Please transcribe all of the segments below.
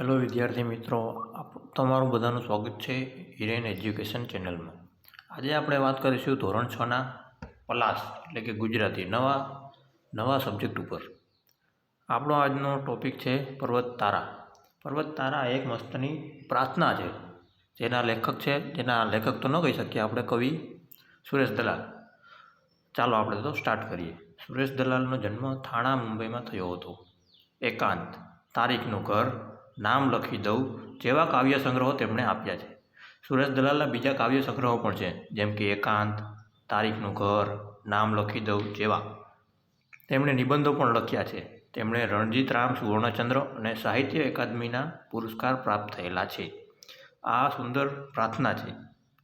Hello વિદ્યાર્થી મિત્રો, આપ તમારું બધાનું સ્વાગત છે હિરેન એજ્યુકેશન ચેનલમાં. આજે આપણે વાત કરીશું ધોરણ છના પલાસ, એટલે કે ગુજરાતી, નવા નવા સબ્જેક્ટ ઉપર. આપણો આજનો ટોપિક છે પર્વત તારા. પર્વત તારા એક મસ્તની પ્રાર્થના છે, જેના લેખક છે, જેના લેખક તો ન કહી શકીએ આપણે કવિ સુરેશ દલાલ. ચાલો આપણે તો સ્ટાર્ટ કરીએ. સુરેશ દલાલનો જન્મ થાણા મુંબઈમાં થયો હતો. એકાંત, તારીખનું ઘર નામ લખી દઉં, જેવા કાવ્ય સંગ્રહો તેમણે આપ્યા છે. સુરેશ દલાલના બીજા કાવ્ય સંગ્રહો પણ છે, જેમ કે એકાંત, તારીખનું ઘર, નામ લખી દઉં, જેવા. તેમણે નિબંધો પણ લખ્યા છે. તેમણે રણજીત રામ સુવર્ણચંદ્ર અને સાહિત્ય અકાદમીના પુરસ્કાર પ્રાપ્ત થયેલા છે. આ સુંદર પ્રાર્થના છે.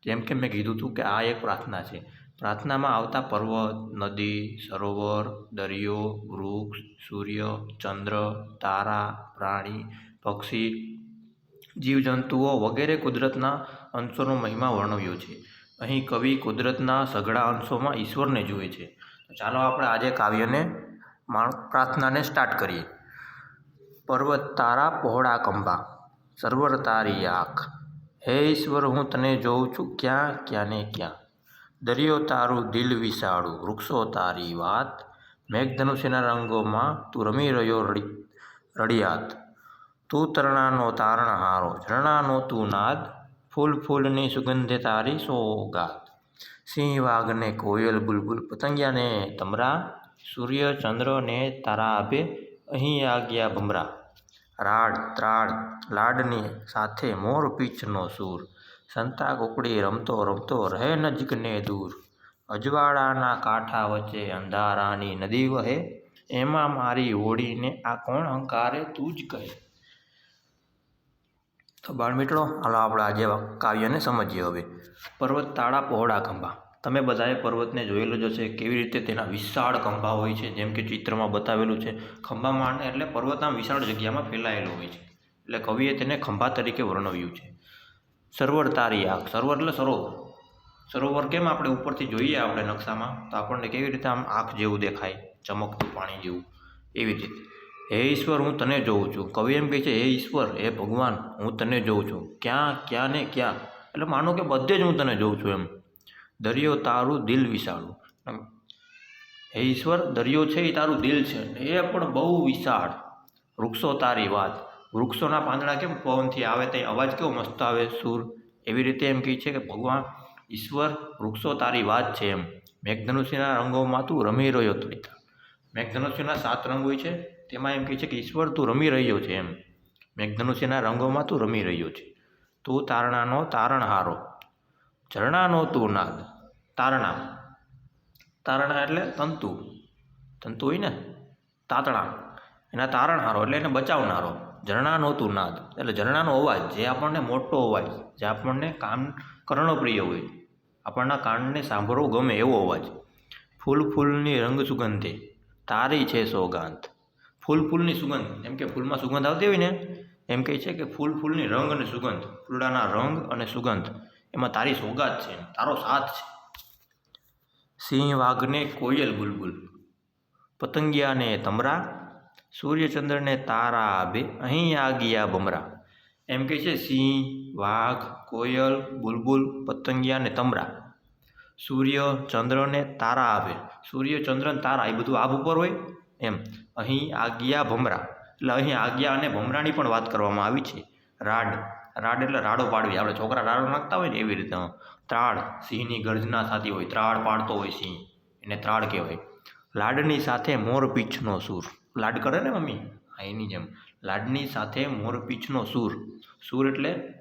જેમ કે મેં કીધું હતું કે આ એક પ્રાર્થના છે. પ્રાર્થનામાં આવતા પર્વત, નદી, સરોવર, દરિયો, વૃક્ષ, સૂર્ય, ચંદ્ર, તારા, પ્રાણી પક્ષી, જીવજંતુઓ વગેરે કુદરતના અંશોનો મહિમા વર્ણવ્યો છે. અહીં કવિ કુદરતના સઘળા અંશોમાં ઈશ્વરને જુએ છે. ચાલો આપણે આજે કાવ્યને માણ પ્રાર્થનાને સ્ટાર્ટ કરીએ. પર્વત તારા પહોળા કંબા સર્વર તારી આંખ. હે ઈશ્વર, હું તને જોઉં છું ક્યાં ક્યાં ને ક્યાં? દરિયો તારું દિલ વિશાળું, વૃક્ષો તારી વાત. મેઘધનુષ્યના રંગોમાં તું રમી રહ્યો રડી, રડિયાત. તું તરણાનો તારણહારો, ઝરણાનો તું નાદ ફૂલ ફૂલની સુગંધે તારી સોગાત સિંહ વાઘને કોયલ બુલબુલ પતંગિયાને તમરા, સૂર્ય ચંદ્રને તારા આપે અહીં આગ્યા ભમરા. રાડ ત્રાડ લાડની સાથે મોર પીછનો સૂર. સંતા કુકડી રમતો રમતો રહે નજીકને દૂર. અજવાળાના કાંઠા વચ્ચે અંધારાની નદી વહે. એમાં મારી હોડીને આ કોણ હંકારે તું જ કહે? તો બાળમિત્રો હાલો આપણે આજે કાવ્યને સમજીએ હવે. પર્વત તાળા પહોળા ખંભા. તમે બધાએ પર્વતને જોયેલો જ છે કેવી રીતે તેના વિશાળ ખંભા હોય છે, જેમ કે ચિત્રમાં બતાવેલું છે. ખંભામાં એટલે પર્વત આમ વિશાળ જગ્યામાં ફેલાયેલો હોય છે. એટલે કવિએ તેને ખંભા તરીકે વર્ણવ્યું છે. સરોવર તારી આંખ, સરોવર એટલે સરોવર. સરોવર કેમ આપણે ઉપરથી જોઈએ આપણે નકશામાં? તો આપણને કેવી રીતે આમ આંખ જેવું દેખાય, ચમકતું પાણી જેવું. એવી રીતે. હે ઈશ્વર, હું તને જોઉં છું. કવિ એમ કહે છે, હે ઈશ્વર, હે ભગવાન, હું તને જોઉં છું. ક્યાં ક્યાં ને ક્યાં? એટલે માનો કે બધે જ હું તને જોઉં છું એમ. દરિયો તારું દિલ વિશાળું. હે ઈશ્વર, દરિયો છે એ તારું દિલ છે એ પણ બહુ વિશાળ. વૃક્ષો તારી વાત. વૃક્ષોના પાંદડા કેમ પવનથી આવે તે અવાજ કેવો મસ્ત આવે, સૂર? એવી રીતે એમ કહે છે કે, ભગવાન, ઈશ્વર, વૃક્ષો તારી વાત છે એમ. મેઘધનુષ્યના રંગોમાં તું રમી રહ્યો તો મેઘધનુષ્યના સાત રંગ હોય છે. તેમાં એમ કહે છે કે ઈશ્વર તું રમી રહ્યો છે એમ. મેઘધનુષ્યના રંગોમાં તું રમી રહ્યો છે. તું તારણાનો તારણહારો. ઝરણાનો તું નાદ. તારણા. તારણા એટલે તંતુ. તંતુ હોય ને? તાતણા. એના તારણહારો એટલે એને બચાવનારો. ઝરણાનો તું નાદ. એટલે ઝરણાનો અવાજ, જે આપણને મોટો અવાજ, જે આપણને કાન કર્ણપ્રિય હોય. આપણના કાનને સાંભળવો ગમે એવો અવાજ. ફૂલ ફૂલની રંગ સુગંધે તારી છે સોગાંત. ફૂલ ફૂલની સુગંધ. એમ કે ફૂલમાં સુગંધ આવતી હોય ને, એમ કહે છે કે ફૂલ ફૂલની રંગ અને સુગંધ, ફૂલડાના રંગ અને સુગંધ. એમાં તારી સોગાત છે, તારો સાથ છે. સિંહ વાઘને કોયલ બુલબુલ, પતંગિયાને તમરા, સૂર્યચંદ્રને તારા બે અહીં આ ગયા બમરા. એમ કહે છે સિંહ, વાઘ, કોયલ, બુલબુલ પતંગિયા ને તમરા. સૂર્ય ચંદ્રને તારા આવે સૂર્ય ચંદ્ર તારા, એ બધું આબ ઉપર હોય. એમ. અહીં આગિયા ભમરા. એટલે અહીં આજ્ઞા અને ભમરાની પણ વાત કરવામાં આવી છે. રાડ. રાડ એટલે રાડો પાડવી. આપણે છોકરા રાડો નાખતા હોય ને એવી રીતે. ત્રાળ. સિંહની ગર્જના થતી હોય. ત્રાળ પાડતો હોય સિંહ. એને ત્રાળ કહેવાય. લાડની સાથે મોરપીંછનો સૂર. લાડ કરે ને મમ્મી? હા, એની જેમ. લાડની સાથે મોરપીંછનો સૂર. સૂર એટલે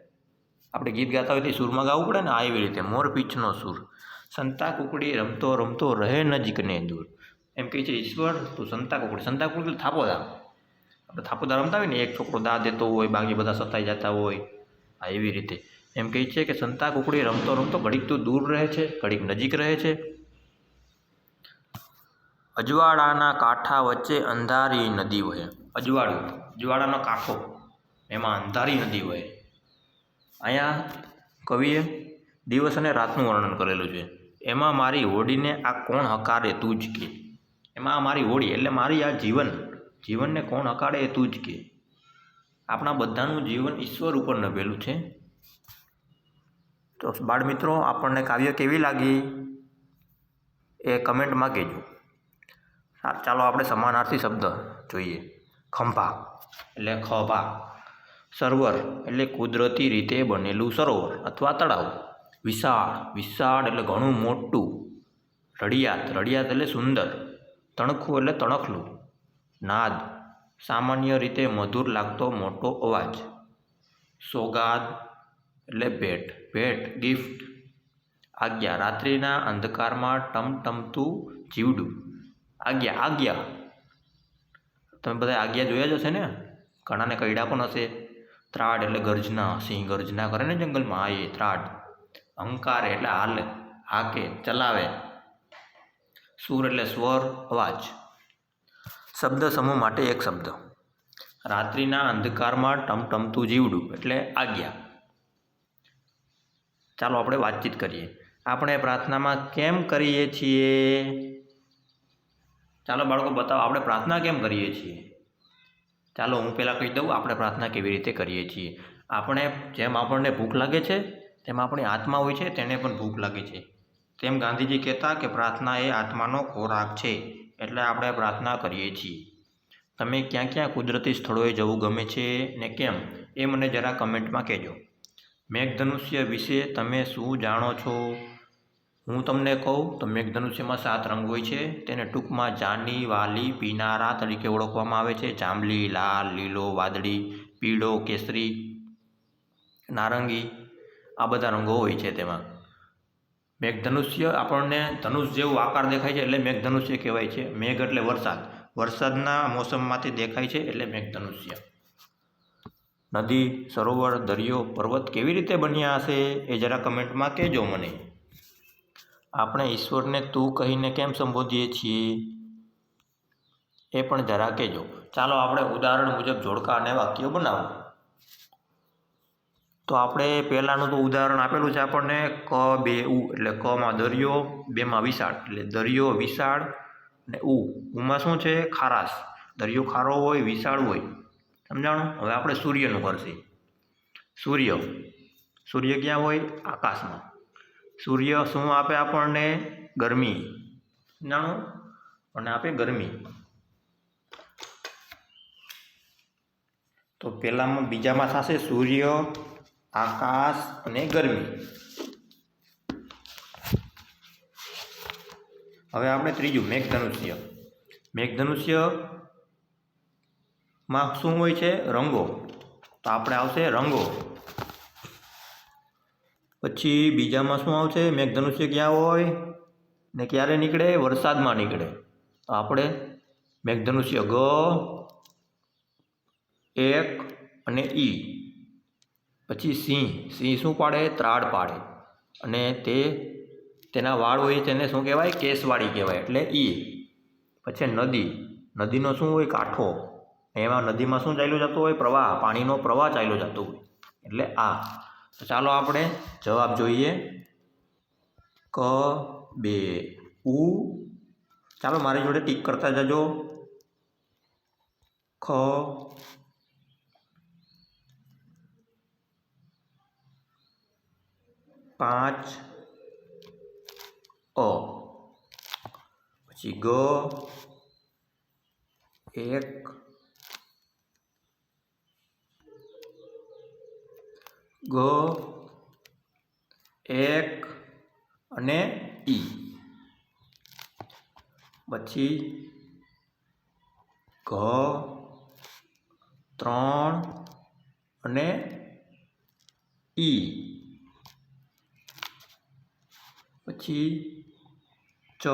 આપણે ગીત ગાતા હોય તો સૂરમાં ગાવું પડે ને? આ એવી રીતે. મોર પીછનો સૂર. સંતા કુકડી રમતો રમતો રહે નજીક ને દૂર. એમ કહે છે, ઈશ્વર, તું સંતા કુકડી સંતા કુકડી થાપોદા. આપણે થાપોદા રમતા હોય ને, એક છોકરો દા દેતો હોય, બાકી બધા સતાઈ જતા હોય, આ એવી રીતે. એમ કહે છે કે સંતા કુકડી રમતો રમતો ઘડીક તો દૂર રહે છે, ઘડીક નજીક રહે છે. અજવાળાના કાંઠા વચ્ચે અંધારી નદી વહે. અજવાળું, અજવાળાનો કાંઠો. એમાં અંધારી નદી વહે. અહીંયા કવિએ દિવસ અને રાતનું વર્ણન કરેલું છે. એમાં મારી હોડીને આ કોણ હકારે તું જ કે? એમાં આ મારી હોળી, એટલે મારી આ જીવન, જીવનને કોણ અકાળે એ તું જ કે. આપણા બધાનું જીવન ઈશ્વર ઉપર નભેલું છે. તો બાળમિત્રો આપણને કાવ્ય કેવી લાગી એ કમેન્ટમાં કહેજો. ચાલો આપણે સમાનાર્થી શબ્દ જોઈએ. ખંભા, એટલે ખભા. સરોવર, એટલે કુદરતી રીતે બનેલું સરોવર અથવા તળાવ. વિશાળ વિશાળ એટલે ઘણું મોટું. રડિયાત રડિયાત એટલે સુંદર. તણખું એટલે તણખલું. નાદ. સામાન્ય રીતે મધુર લાગતો મોટો અવાજ. સોગાદ એટલે ભેટ. ભેટ ગિફ્ટ આજ્ઞા. રાત્રિના અંધકારમાં ટમટમતું જીવડું. આજ્ઞા. આજ્ઞા. તમે બધા આજ્ઞા જોયા જ હશે ને? ઘણાને કૈડા પણ હશે. ત્રાડ એટલે ગર્જના. સિંહ ગર્જના કરે ને જંગલમાં? આ એ ત્રાડ. અહંકાર એટલે હાલે. હાકે. ચલાવે. સુર એટલે સ્વર, અવાજ. શબ્દ સમૂહ માટે એક શબ્દ. રાત્રિના અંધકારમાં ટમટમતું જીવડું એટલે આજ્ઞા. ચાલો આપણે વાતચીત કરીએ. આપણે પ્રાર્થનામાં કેમ કરીએ છીએ? ચાલો બાળકો બતાવો, આપણે પ્રાર્થના કેમ કરીએ છીએ? ચાલો હું પહેલાં કહી દઉં, આપણે પ્રાર્થના કેવી રીતે કરીએ છીએ? આપણે જેમ આપણને ભૂખ લાગે છે, તેમ આપણી આત્મા હોય છે, તેને પણ ભૂખ લાગે છે. તેમ ગાંધીજી કહેતા કે પ્રાર્થના એ આત્માનો ખોરાક છે, એટલે આપણે પ્રાર્થના કરીએ છીએ. તમે ક્યાં ક્યાં કુદરતી સ્થળોએ જવું ગમે છે ને કેમ, એ મને જરા કમેન્ટમાં કહેજો. મેઘધનુષ્ય વિશે તમે શું જાણો છો? હું તમને કહું, તો મેઘધનુષ્યમાં સાત રંગ હોય છે. તેને ટૂંકમાં જાની, વાલી, પીનારા તરીકે ઓળખવામાં આવે છે. જાંબલી, લાલ, લીલો, વાદળી, પીળો, કેસરી, નારંગી, આ બધા રંગો હોય છે તેમાં. મેઘધનુષ્ય આપણને ધનુષ જેવો આકાર દેખાય છે એટલે મેઘધનુષ્ય કહેવાય છે. મેઘ એટલે વરસાદ. વરસાદના મોસમમાંથી દેખાય છે એટલે મેઘધનુષ્ય. નદી, સરોવર, દરિયો, પર્વત કેવી રીતે બન્યા હશે એ જરા કમેન્ટમાં કહેજો મને. આપણે ઈશ્વરને તું કહીને કેમ સંબોધીએ છીએ? એ પણ જરા કહેજો. ચાલો, આપણે ઉદાહરણ મુજબ જોડકા અને વાક્યો બનાવો. તો આપણે પહેલાંનું તો ઉદાહરણ આપેલું છે આપણને ક, બે, ઉ એટલે કમાં દરિયો બેમાં વિશાળ એટલે દરિયો, વિશાળ ને ઉ. ઉમાં શું છે? ખારાશ. દરિયો ખારો હોય, વિશાળ હોય. સમજાણું? હવે આપણે સૂર્યનું કરશે. સૂર્ય. સૂર્ય ક્યાં હોય? આકાશમાં. સૂર્ય શું આપે આપણને? ગરમી. સમજાણું? અને આપે ગરમી. તો પહેલાંમાં બીજામાં થશે સૂર્ય આકાશ અને ગરમી. હવે આપણે ત્રીજું મેઘધનુષ્ય. મેઘધનુષ્યમાં શું હોય છે? રંગો. તો આપણે આવશે રંગો. પછી બીજામાં શું આવશે? મેઘધનુષ્ય ક્યાં હોય? ને ક્યારે નીકળે? વરસાદમાં નીકળે. તો આપણે મેઘધનુષ્ય ગ, એક અને ઈ. પછી સિંહ સિંહ શું પાડે? ત્રાડ પાડે. અને તે તેના વાળ હોય તેને શું કહેવાય? કેસવાળી કહેવાય, એટલે ઈ. પછી નદી. નદીનો શું હોય? કાંઠો. એમાં નદીમાં શું ચાલ્યું જતું હોય? પ્રવાહ. પાણીનો પ્રવાહ ચાલ્યો જતો હોય. એટલે આ. તો ચાલો આપણે જવાબ જોઈએ. ક, બે. ઉ. ચાલો મારી જોડે ટીક કરતા જજો. ખ પાંચ. અ. પછી ગ. એક. ગ. એક અને ઈ. પછી ઘ ત્રણ અને ઈ. પછી ચ,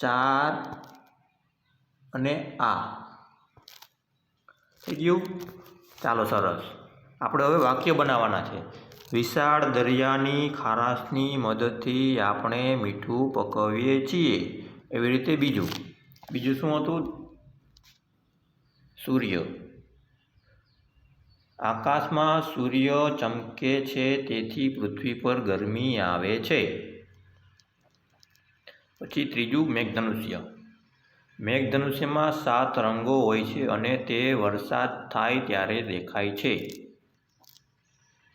ચાર અને આ. થઈ ગયું? ચાલો સરસ. આપણે હવે વાક્ય બનાવવાના છે. વિશાળ દરિયાની ખારાશની મદદથી આપણે મીઠું પકવીએ છીએ. એવી રીતે બીજું. બીજું શું હતું? સૂર્ય. આકાશમાં સૂર્ય ચમકે છે, તેથી પૃથ્વી પર ગરમી આવે છે. પછી ત્રીજું મેઘધનુષ્ય. મેઘધનુષ્યમાં સાત રંગો હોય છે અને તે વરસાદ થાય ત્યારે દેખાય છે.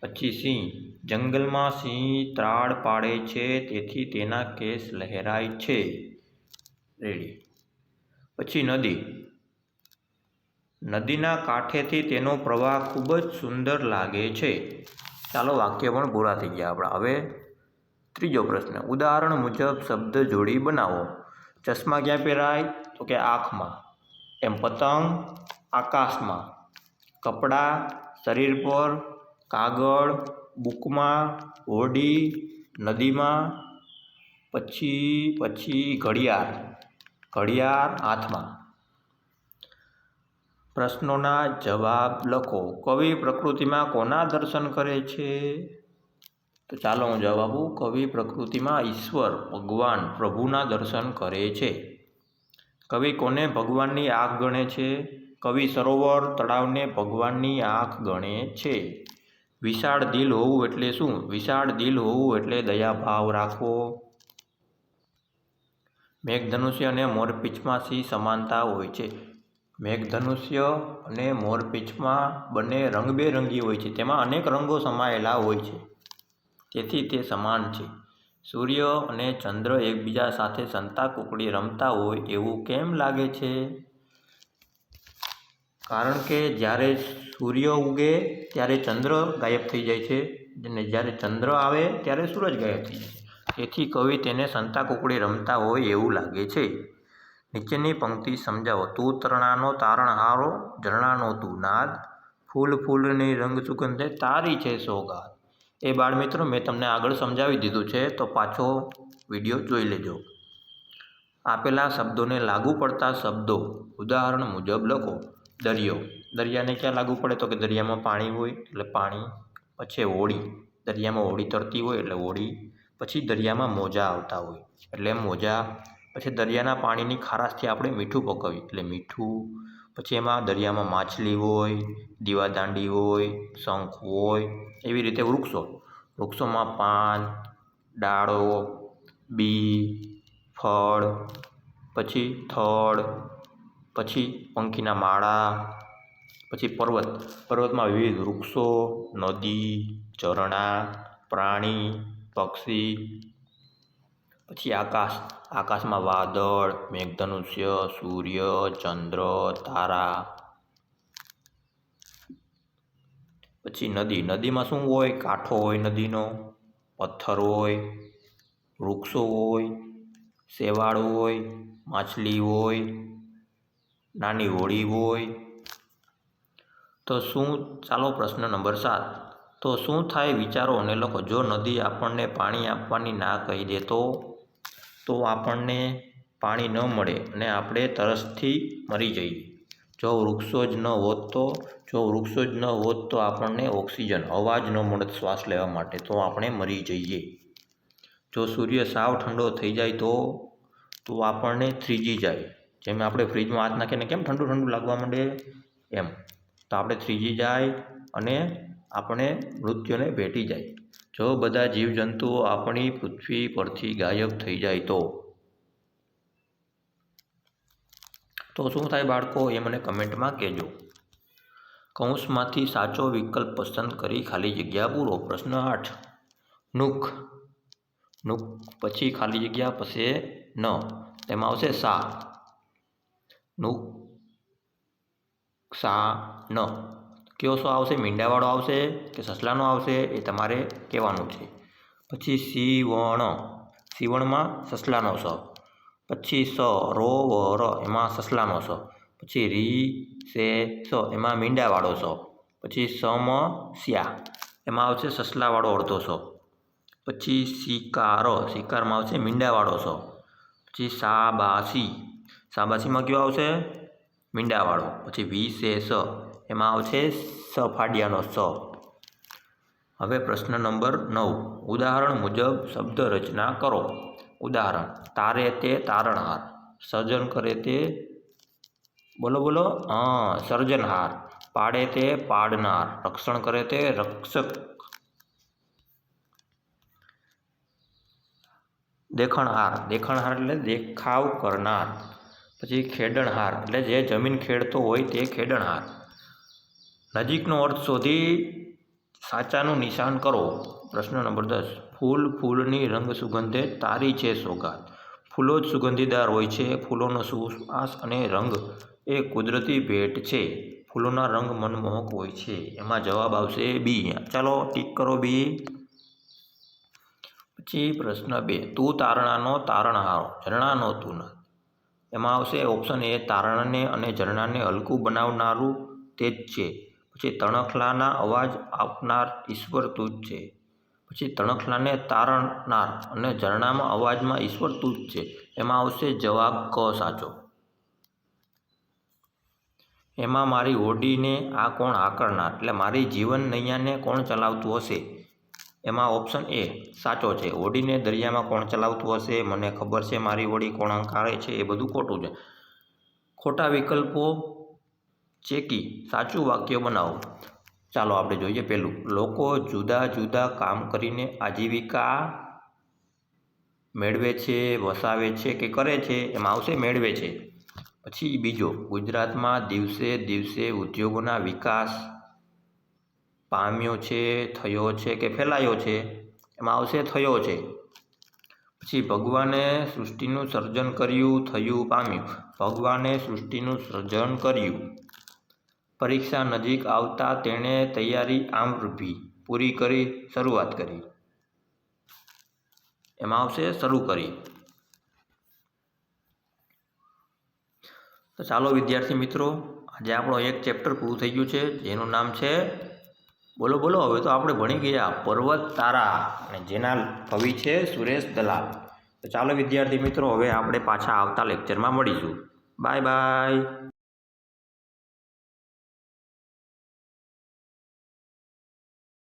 પછી સિંહ. જંગલમાં સિંહ ત્રાળ પાડે છે, તેથી તેના કેસ લહેરાય છે. રેડી. પછી નદી. નદીના કાંઠેથી તેનો પ્રવાહ ખૂબ જ સુંદર લાગે છે. ચાલો વાક્ય પણ પૂરા થઈ ગયા આપણા. હવે ત્રીજો પ્રશ્ન. ઉદાહરણ મુજબ શબ્દ જોડી બનાવો. ચશ્મા ક્યાં પહેરાય? તો કે આંખમાં. એમ પતંગ, આકાશમાં. કપડાં, શરીર પર. કાગળ, બુકમાં. હોડી, નદીમાં. પછી પછી, ઘડિયાળ. ઘડિયાળ હાથમાં. પ્રશ્નોના જવાબ લખો. કવિ પ્રકૃતિમાં કોના દર્શન કરે છે? તો ચાલો હું જવાબ આપું. કવિ પ્રકૃતિમાં ઈશ્વર, ભગવાન, પ્રભુના દર્શન કરે છે. કવિ કોને ભગવાનની આંખ ગણે છે? કવિ સરોવર તળાવને ભગવાનની આંખ ગણે છે. વિશાળ દિલ હોવું એટલે શું? વિશાળ દિલ હોવું એટલે દયાભાવ રાખવો. મેઘધનુષ્ય અને મોરપીંછમાં શી સમાનતા હોય છે. મેઘધનુષ્ય અને મોરપીંછમાં બંને રંગબેરંગી હોય છે. તેમાં અનેક રંગો સમાયેલા હોય છે. તેથી તે સમાન છે. સૂર્ય અને ચંદ્ર એકબીજા સાથે સંતા કુકડી રમતા હોય એવું કેમ લાગે છે? કારણ કે જ્યારે સૂર્ય ઉગે ત્યારે ચંદ્ર ગાયબ થઈ જાય છે અને જ્યારે ચંદ્ર આવે ત્યારે સૂરજ ગાયબ થઈ જાય છે. તેથી કવિ તેને સંતા કુકડી રમતા હોય એવું લાગે છે. નીચેની પંક્તિ સમજાવો. તું તરણાનો તારણહારો ઝરણાનો તું નાદ ફૂલ ફૂલની રંગ સુગંધે તારી છે સોગા એ બાળમિત્રો, મેં તમને આગળ સમજાવી દીધું છે, તો પાછો વીડિયો જોઈ લેજો. આપેલા શબ્દોને લાગુ પડતા શબ્દો ઉદાહરણ મુજબ લખો. દરિયો. દરિયાને ક્યાં લાગુ પડે? તો કે દરિયામાં પાણી હોય, એટલે પાણી. પછી હોળી દરિયામાં હોળી તરતી હોય, એટલે હોળી પછી દરિયામાં મોજા આવતા હોય, એટલે મોજા. પછી દરિયાના પાણીની ખારાશથી આપણે મીઠું પકવીએ. એટલે મીઠું, પછી એમાં દરિયામાં માછલી હોય, દીવાદાંડી હોય, શંખ હોય, એવી રીતે વૃક્ષો. વૃક્ષોમાં પાન, ડાળો, બી, ફળ, પછી થડ, પછી પંખીના માળા, પછી પર્વત. પર્વતમાં વિવિધ વૃક્ષો, નદી, ઝરણા, પ્રાણી, પક્ષી, પછી આકાશ. આકાશમાં વાદળ, મેઘધનુષ્ય, સૂર્ય, ચંદ્ર, તારા. પછી નદી. નદીમાં શું હોય? કાંઠો હોય નદીનો, પથ્થર હોય, વૃક્ષો હોય, શેવાળ હોય, માછલી હોય, નાની હોળી હોય. તો શું? ચાલો પ્રશ્ન નંબર સાત. તો શું થાય વિચારો અને લખો. જો નદી આપણને પાણી આપવાની ના કહી દે તો? તો આપણને પાણી ન મળે અને આપણે તરસથી મરી જઈએ. જો વૃક્ષો જ ન હોત તો, જો વૃક્ષો જ ન હોત તો આપણને ઓક્સિજન હવા જ ન મળત શ્વાસ લેવા માટે, તો આપણે મરી જઈએ. જો સૂર્ય સાવ ઠંડો થઈ જાય તો તો આપણને થ્રીજી જાય. જેમ આપણે ફ્રીજમાં હાથ નાખીને કેમ ઠંડુ ઠંડુ લાગવા માંડે? એમ. તો આપણે થ્રીજી જાય અને આપણે મૃત્યુને ભેટી જાય. જો બધા જીવજંતુઓ આપણી પૃથ્વી પરથી ગાયબ થઈ જાય તો? તો શું થાય બાળકો, એ મને કમેન્ટમાં કહેજો. કૌંસમાંથી સાચો વિકલ્પ પસંદ કરી ખાલી જગ્યા પૂરો. પ્રશ્ન આઠ. નુખ. નુખ પછી ખાલી જગ્યા પછી ન. તેમાં આવશે સા. નુક સા ન. કયો શો આવશે, મીંડાવાળો આવશે, કે સસલાનો આવશે, એ તમારે કહેવાનું છે. પછી સીવણ. સીવણમાં સસલાનો સ. પછી સ. રો વ ર એમાં સસલાનો સ. પછી રી સે સ. એમાં મીંડાવાળો સ. પછી સમ સ્યા. એમાં આવશે સસલાવાળો અડધો સ. પછી શિકાર. શિકારમાં આવશે મીંડાવાળો સ. પછી સાબાસી. સાબાસીમાં કયો આવશે? મીંડાવાળો. પછી વી સે સ. એમાં આવશે સ ફાડિયાનો સ. હવે પ્રશ્ન નંબર નવ. ઉદાહરણ મુજબ શબ્દ રચના કરો. ઉદાહરણ, તારે તે તારણહાર. સર્જન કરે તે, બોલો બોલો. હા, સર્જનહાર. પાડે તે પાડનાર. રક્ષણ કરે તે રક્ષક. દેખણહાર. દેખણહાર એટલે દેખાવ કરનાર. પછી ખેડણહાર. એટલે જે જમીન ખેડતો હોય તે ખેડણહાર. નજીકનો અર્થ શોધી સાચાનું નિશાન કરો. પ્રશ્ન નંબર દસ. ફૂલ ફૂલની રંગ સુગંધે તારી છે સોગાત. ફૂલો જ સુગંધીદાર હોય છે. ફૂલોનો સુવાસ અને રંગ એ કુદરતી ભેટ છે. ફૂલોના રંગ મનમોહક હોય છે. એમાં જવાબ આવશે બી. ચાલો ટીક કરો બી. પછી પ્રશ્ન બે. તું તારણાનો તારણહારો. ઝરણાનો તું એમાં આવશે ઓપ્શન એ તારણને અને ઝરણાને હલકું બનાવનારું તે જ છે. પછી તણખલાના અવાજ આપનાર ઈશ્વર તું છે. પછી તણખલાને તારણનાર અને ઝરણામાં અવાજમાં ઈશ્વર તૂત છે. એમાં આવશે જવાબ ક સાચો. એમાં મારી હોડીને આ કોણ આકરનાર એટલે મારી જીવન નૈયાને કોણ ચલાવતું હશે? એમાં ઓપ્શન એ સાચો છે. હોડીને દરિયામાં કોણ ચલાવતું હશે? મને ખબર છે મારી હોડી કોણ અંકારે છે. એ બધું ખોટું છે. ખોટા વિકલ્પો ચેકી સાચું વાક્ય બનાવો. ચાલો આપણે જોઈએ પહેલું. લોકો જુદા જુદા કામ કરીને આજીવિકા મેળવે છે, વસાવે છે કે કરે છે, એમાં આવશે મેળવે છે. પછી બીજો, ગુજરાતમાં દિવસે દિવસે ઉદ્યોગોના વિકાસ પામ્યો છે, થયો છે કે ફેલાયો છે, એમાં આવશે થયો છે. પછી ભગવાને સૃષ્ટિનું સર્જન કર્યું, થયું, પામ્યું. ભગવાને સૃષ્ટિનું સર્જન કર્યું. પરીક્ષા નજીક આવતા તેણે તૈયારી આંબી પૂરી કરી, શરૂઆત કરી. એમાં આવશે શરૂ કરી. તો ચાલો વિદ્યાર્થી મિત્રો, આજે આપણો એક ચેપ્ટર પૂરું થઈ ગયું છે, જેનું નામ છે, બોલો બોલો, હવે તો આપણે ભણી ગયા, પર્વત તારા, અને જેના કવિ છે સુરેશ દલાલ. તો ચાલો વિદ્યાર્થી મિત્રો, હવે આપણે પાછા આવતા લેક્ચરમાં મળીશું. Bye bye